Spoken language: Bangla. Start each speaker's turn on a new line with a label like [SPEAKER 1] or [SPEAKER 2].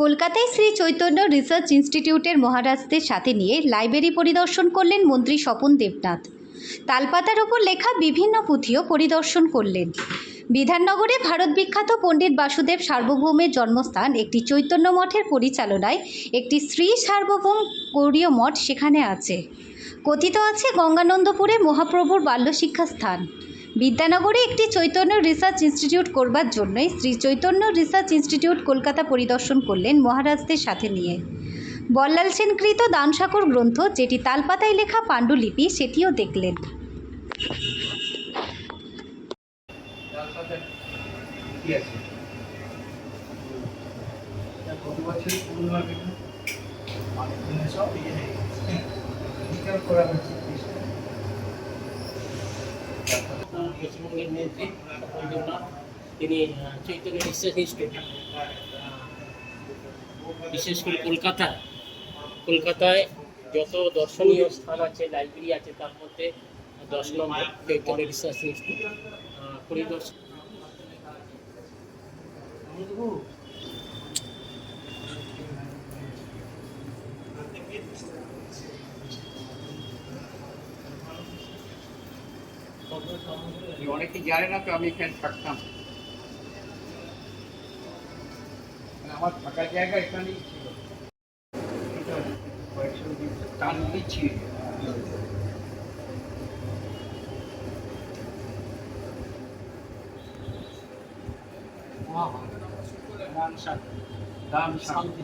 [SPEAKER 1] কলকাতায় শ্রী চৈতন্য রিসার্চ ইনস্টিটিউটের মহারাজদের সাথে নিয়ে লাইব্রেরি পরিদর্শন করলেন মন্ত্রী স্বপন দেবনাথ। তালপাতার ওপর লেখা বিভিন্ন পুঁথিও পরিদর্শন করলেন। বিধাননগরে ভারত বিখ্যাত পণ্ডিত বাসুদেব সার্বভৌমের জন্মস্থান একটি চৈতন্য মঠের পরিচালনায় একটি শ্রী সার্বভৌম গৌরীয় মঠ সেখানে আছে। কথিত আছে গঙ্গানন্দপুরে মহাপ্রভুর বাল্যশিক্ষা স্থান বিদ্যানগরে একটি চৈতন্য রিসার্চ ইনস্টিটিউট করবার জন্যই শ্রী চৈতন্য রিসার্চ ইনস্টিটিউট কলকাতা পরিদর্শন করলেন মহারাজদের সাথে নিয়ে। বল্লাল সেনকৃত দানসাগর গ্রন্থ, যেটি তালপাতায় লেখা পাণ্ডুলিপি, সেটিও দেখলেন।
[SPEAKER 2] কি আছে
[SPEAKER 3] পশ্চিমবঙ্গের মন্ত্রী বৈদ্যনাথ তিনি চৈতন্য রিসার্চ ইনস্টিটিউট বিশেষ করে কলকাতা, কলকাতায় যত দর্শনীয় স্থান আছে, লাইব্রেরি আছে, তার মধ্যে দশ নম্বর চৈতন্য রিসার্চ ইনস্টিটিউট পরিদর্শন।
[SPEAKER 2] অনেকে জানে না তো আমি এখানে থাকতাম মানে আমার থাকার জায়গা এখানেই ছিল এটা কয়েকশো দিন টান দিচ্ছি দাম শান্তি